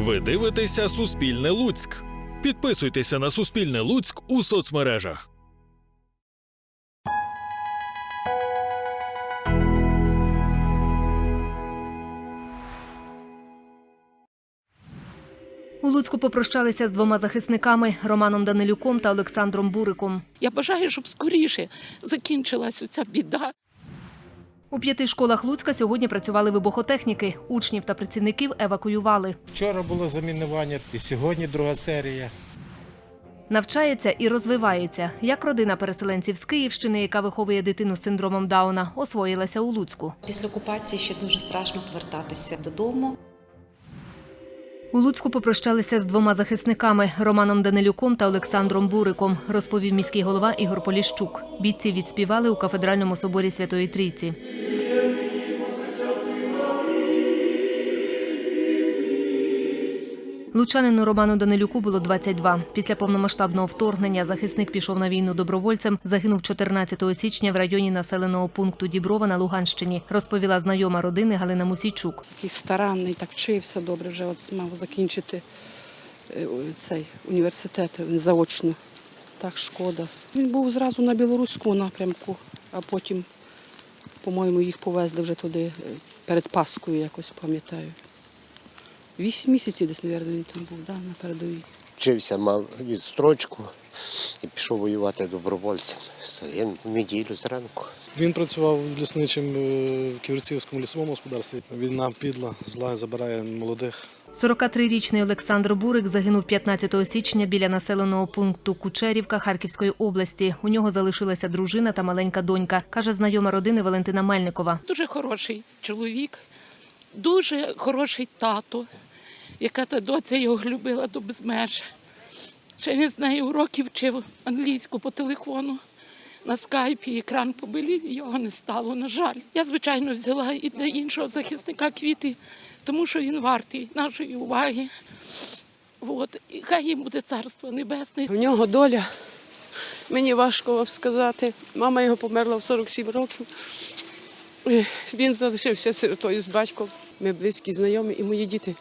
Ви дивитеся Суспільне Луцьк. Підписуйтеся на Суспільне Луцьк у соцмережах. У Луцьку попрощалися з двома захисниками Романом Данилюком та Олександром Буриком. Я бажаю, щоб скоріше закінчилась ця біда. У п'яти школах Луцька сьогодні працювали вибухотехніки. Учнів та працівників евакуювали. Вчора було замінування, і сьогодні друга серія. Навчається і розвивається. Як родина переселенців з Київщини, яка виховує дитину з синдромом Дауна, освоїлася у Луцьку. Після окупації ще дуже страшно повертатися додому. У Луцьку попрощалися з двома захисниками Романом Данилюком та Олександром Буриком, розповів міський голова Ігор Поліщук. Бійці відспівали у кафедральному соборі Святої Трійці. Лучанину Роману Данилюку було 22. Після повномасштабного вторгнення захисник пішов на війну добровольцем. Загинув 14 січня в районі населеного пункту Діброва на Луганщині, розповіла знайома родини Галина Мусійчук. Такий старанний, так вчився добре, вже от мав закінчити е, цей університет він заочно. Так шкода. Він був зразу на білоруському напрямку, а потім, по-моєму, їх повезли вже туди е, перед Паскою, якось пам'ятаю. Вісім місяців десь, мабуть, він там був, да, на передовій. Вчився, мав відстрочку і пішов воювати добровольцем. В неділю зранку. Він працював лісничим е, в Ківерцівському лісовому господарстві. Війна підла, зла забирає молодих. 43-річний Олександр Бурик загинув 15 січня біля населеного пункту Кучерівка Харківської області. У нього залишилася дружина та маленька донька, каже знайома родини Валентина Мельникова. Дуже хороший чоловік, дуже хороший тато, яка та доця його любила до безмеж. Ще він з нею уроки вчив англійську по телефону. На скайпі екран побилів, і його не стало, на жаль. Я, звичайно, взяла і для іншого захисника квіти, тому що він вартий нашої уваги. От. І хай їм буде царство небесне. У нього доля, мені важко вам сказати. Мама його померла в 47 років. Е, Він залишився сиротою з батьком. Ми близькі знайомі і мої діти.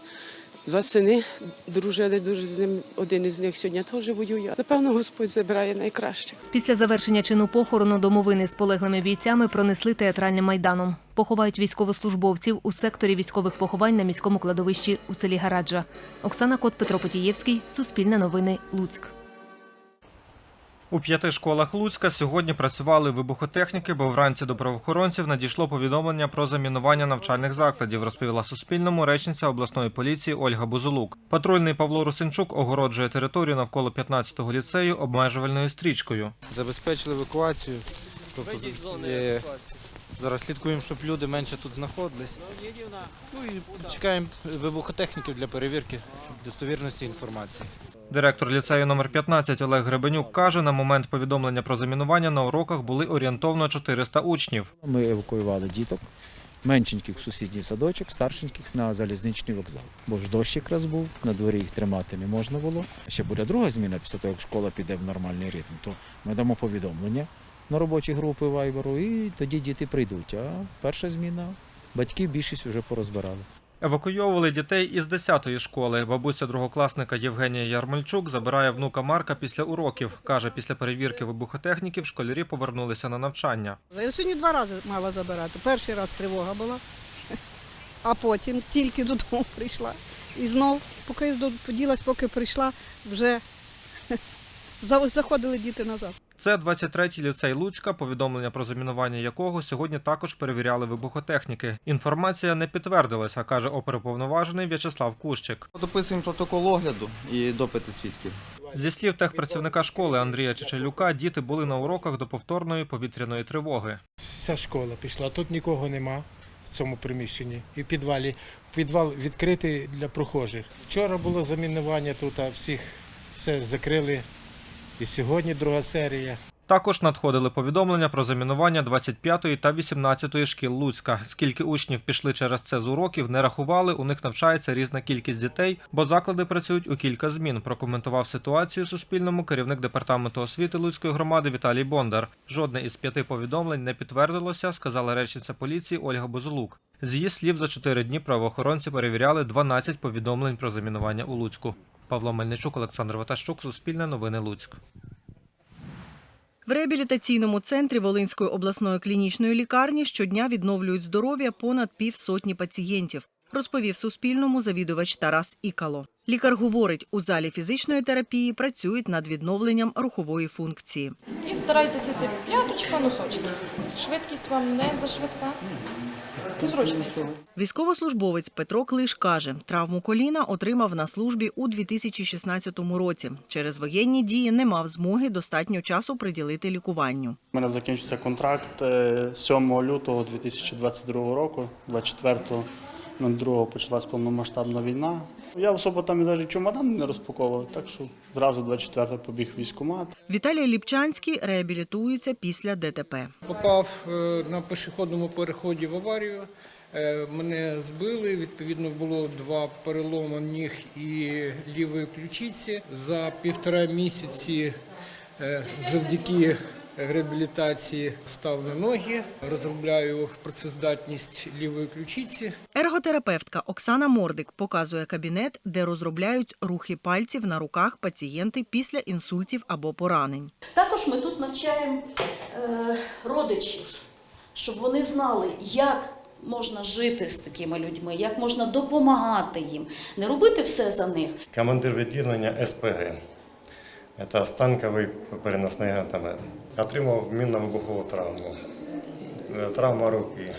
Два сини дружили дуже з ним. Один із них сьогодні теж воює. Напевно, Господь забирає найкращих. Після завершення чину похорону домовини з полеглими бійцями пронесли театральним майданом. Поховають військовослужбовців у секторі військових поховань на міському кладовищі у селі Гараджа. Оксана Кот, Петро Потієвський, Суспільне новини, Луцьк. У п'яти школах Луцька сьогодні працювали вибухотехніки, бо вранці до правоохоронців надійшло повідомлення про замінування навчальних закладів, розповіла Суспільному речниця обласної поліції Ольга Бузулук. Патрульний Павло Русинчук огороджує територію навколо 15-го ліцею обмежувальною стрічкою. забезпечили евакуацію. Тобто, зараз слідкуємо, щоб люди менше тут знаходились. Ну і чекаємо вибухотехніків для перевірки достовірності інформації. Директор ліцею номер 15 Олег Гребенюк каже, на момент повідомлення про замінування на уроках були орієнтовно 400 учнів. Ми евакуювали діток, меншеньких в сусідній садочок, старшеньких на залізничний вокзал. Бо ж дощ якраз був, на дворі їх тримати не можна було. Ще буде друга зміна, після того, як школа піде в нормальний ритм, то ми дамо повідомлення на робочі групи Вайберу, і тоді діти прийдуть. А перша зміна батьків більшість вже порозбирали. Евакуйовували дітей із 10-ї школи. Бабуся другокласника Євгенія Ярмольчук забирає внука Марка після уроків. Каже, після перевірки вибухотехніків школярі повернулися на навчання. Я сьогодні два рази мала забирати. Перший раз тривога була, а потім тільки додому прийшла. І знов, поки я поділась, поки прийшла, вже заходили діти назад. Це 23-й ліцей Луцька, повідомлення про замінування якого сьогодні також перевіряли вибухотехніки. Інформація не підтвердилася, каже оперуповноважений В'ячеслав Кущик. Дописуємо протокол огляду і допити свідків. Зі слів техпрацівника школи Андрія Чечелюка, діти були на уроках до повторної повітряної тривоги. Вся школа пішла, тут нікого нема в цьому приміщенні. І в підвалі. Підвал відкритий для прохожих. Вчора було замінування тут, а всіх все закрили. І сьогодні друга серія. Також надходили повідомлення про замінування 25-ї та 18-ї шкіл Луцька. Скільки учнів пішли через це з уроків, не рахували. У них навчається різна кількість дітей, бо заклади працюють у кілька змін. Прокоментував ситуацію Суспільному керівник департаменту освіти Луцької громади Віталій Бондар. Жодне із п'яти повідомлень не підтвердилося, сказала речниця поліції Ольга Бузулук. З її слів, за чотири дні правоохоронці перевіряли 12 повідомлень про замінування у Луцьку. Павло Мельничук, Олександр Ватащук, Суспільне новини Луцьк. В реабілітаційному центрі Волинської обласної клінічної лікарні щодня відновлюють здоров'я понад півсотні пацієнтів, розповів Суспільному завідувач Тарас Ікало. Лікар говорить, у залі фізичної терапії працюють над відновленням рухової функції. І старайтеся йти п'яточка, носочки. Швидкість вам не зашвидка. Зручно. Військовослужбовець Петро Клиш каже, травму коліна отримав на службі у 2016 році. Через воєнні дії не мав змоги достатньо часу приділити лікуванню. У мене закінчився контракт е, 7 лютого 2022 року, 24 02 почалась повномасштабна війна. Я особо там і навіть чемодан не розпаковував, так що зразу 24-го побіг військкомат. Віталій Ліпчанський реабілітується після ДТП. Попав е, на пішохідному переході в аварію. Е, Мене збили. Відповідно, було два переломи ніг і лівої ключиці. За півтора місяці е, завдяки реабілітації став на ноги, розробляю працездатність лівої ключиці. Ерготерапевтка Оксана Мордик показує кабінет, де розробляють рухи пальців на руках пацієнти після інсультів або поранень. Також ми тут навчаємо е, родичів, щоб вони знали, як можна жити з такими людьми, як можна допомагати їм, не робити все за них. Командир відділення СПГ. Це станковий переносний гранатомет. Отримав мінно-вибухову травму. Е, Травма руки.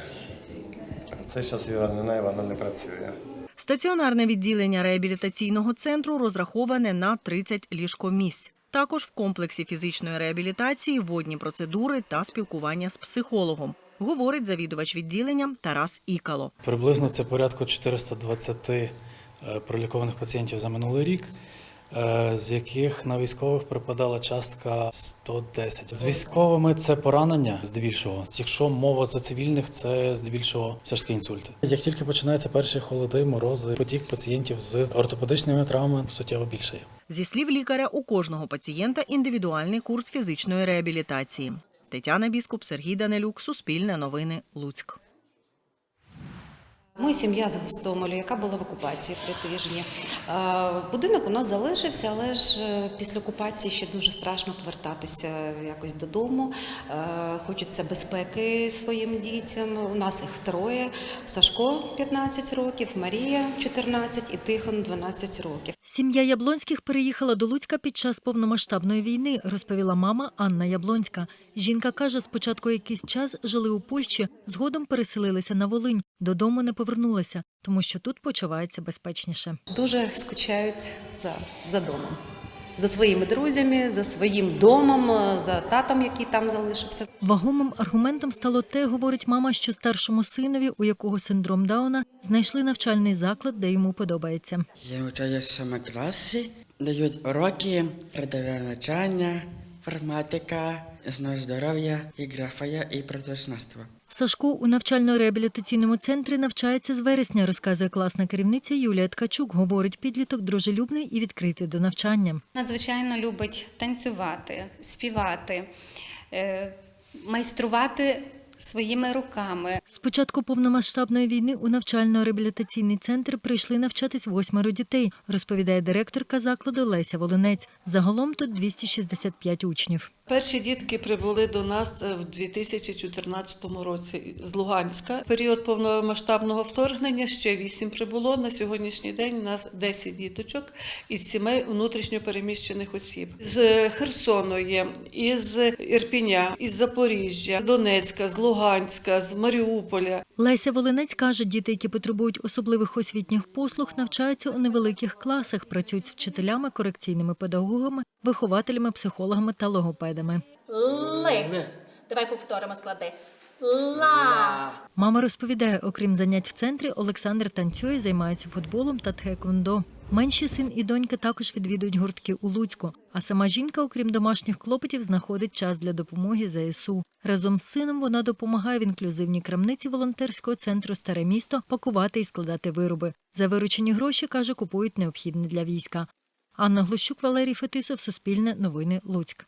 Це зараз я не вона не працює. Стаціонарне відділення реабілітаційного центру розраховане на 30 ліжкомісць. Також в комплексі фізичної реабілітації водні процедури та спілкування з психологом, говорить завідувач відділення Тарас Ікало. Приблизно це порядку 420 е, пролікованих пацієнтів за минулий рік, з яких на військових припадала частка 110. З військовими це поранення здебільшого. Якщо мова за цивільних, це здебільшого все ж таки інсульти. Як тільки починаються перші холоди, морози, потік пацієнтів з ортопедичними травмами суттєво більшає. Зі слів лікаря, у кожного пацієнта індивідуальний курс фізичної реабілітації. Тетяна Біскуп, Сергій Данилюк, Суспільне новини, Луцьк. Ми сім'я з Гостомелю, яка була в окупації три тижні. Е, Будинок у нас залишився, але ж е, після окупації ще дуже страшно повертатися якось додому. Е, Хочеться безпеки своїм дітям. У нас їх троє: Сашко 15 років, Марія 14 і Тихон 12 років. Сім'я Яблонських переїхала до Луцька під час повномасштабної війни, розповіла мама Анна Яблонська. Жінка каже, спочатку якийсь час жили у Польщі, згодом переселилися на Волинь. Додому не повернулася, тому що тут почуваються безпечніше. Дуже скучають за, за домом. За своїми друзями, за своїм домом, за татом, який там залишився. Вагомим аргументом стало те, говорить мама, що старшому синові, у якого синдром Дауна, знайшли навчальний заклад, де йому подобається. Я навчаюся в сьомій класі, дають уроки, родове навчання, інформатика, основи здоров'я, географія і природознавство. Сашко у навчально-реабілітаційному центрі навчається з вересня, розказує класна керівниця Юлія Ткачук. Говорить, підліток дружелюбний і відкритий до навчання. Надзвичайно любить танцювати, співати, е, майструвати своїми руками. З початку повномасштабної війни у навчально-реабілітаційний центр прийшли навчатись восьмеро дітей, розповідає директорка закладу Леся Волинець. Загалом тут 265 учнів. Перші дітки прибули до нас е, в 2014 році з Луганська. Період повномасштабного вторгнення ще вісім прибуло. На сьогоднішній день у нас 10 діточок із сімей внутрішньо переміщених осіб. З Херсону є, із Ірпіня, із Запоріжжя, Донецька, з Луганська, з Маріуполя. Леся Волинець каже, діти, які потребують особливих освітніх послуг, навчаються у невеликих класах, працюють з вчителями, корекційними педагогами, вихователями, психологами та логопедами. Ли. Давай повторимо склади. Ла. Мама розповідає, окрім занять в центрі, Олександр танцює, займається футболом та тхеквондо. Менші син і донька також відвідують гуртки у Луцьку. А сама жінка, окрім домашніх клопотів, знаходить час для допомоги ЗСУ. Разом з сином вона допомагає в інклюзивній крамниці волонтерського центру Старе місто пакувати і складати вироби. За виручені гроші, каже, купують необхідне для війська. Анна Глущук, Валерій Фетисов, Суспільне, Новини, Луцьк.